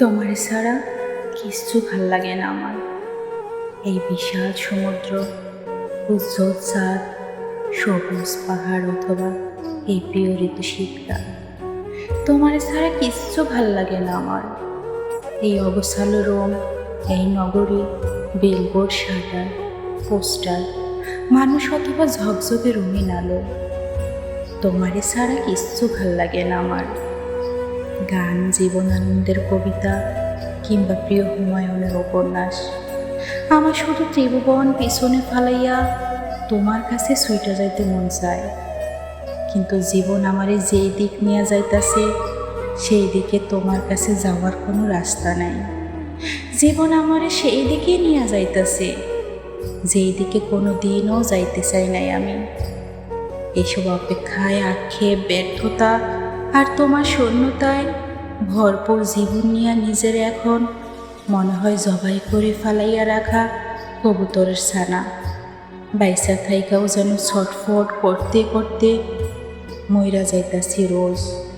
তোমার ছাড়া কিচ্ছু ভালো লাগে না আমার। এই বিশাল সমুদ্র, উজ্জ্বল চাঁদ, সবুজ পাহাড় অথবা এই প্রিয় ঋতু শীতকাল তোমার ছাড়া কিচ্ছু ভালো লাগে না আমার। এই অবসাল রোম, এই নগরী, বেলবোর্ড সাদা পোস্টার, মানুষ অথবা ঝকঝকে রঙিন আলো, তোমারে ছাড়া কিচ্ছু ভালো লাগে না আমার। গান, জীবনানন্দের কবিতা কিংবা প্রিয় হুমায়ুনের উপন্যাস। আমার শুধু ত্রিভুবন পিছনে ফালাইয়া তোমার কাছে সুইটা যাইতে মন চায়। কিন্তু জীবন আমারে যেই দিক নিয়ে যাইতাছে, সেই দিকে তোমার কাছে যাওয়ার কোনো রাস্তা নাই। জীবন আমারে সেই দিকে নিয়ে যাইতাছে, যেই দিকে কোনো দিনও যাইতে চাই নাই আমি। এসব অপেক্ষায় আক্ষেপ, ব্যর্থতা আর তোমার শূন্যতায় ভরপুর জীবন নিয়ে নিজের এখন মনে হয় জবাই করে ফালাইয়া রাখা কবুতরের ছানা। বাইসা থাইকাও যেন ছটফট করতে করতে ময়রা যাইতাছি রোজ।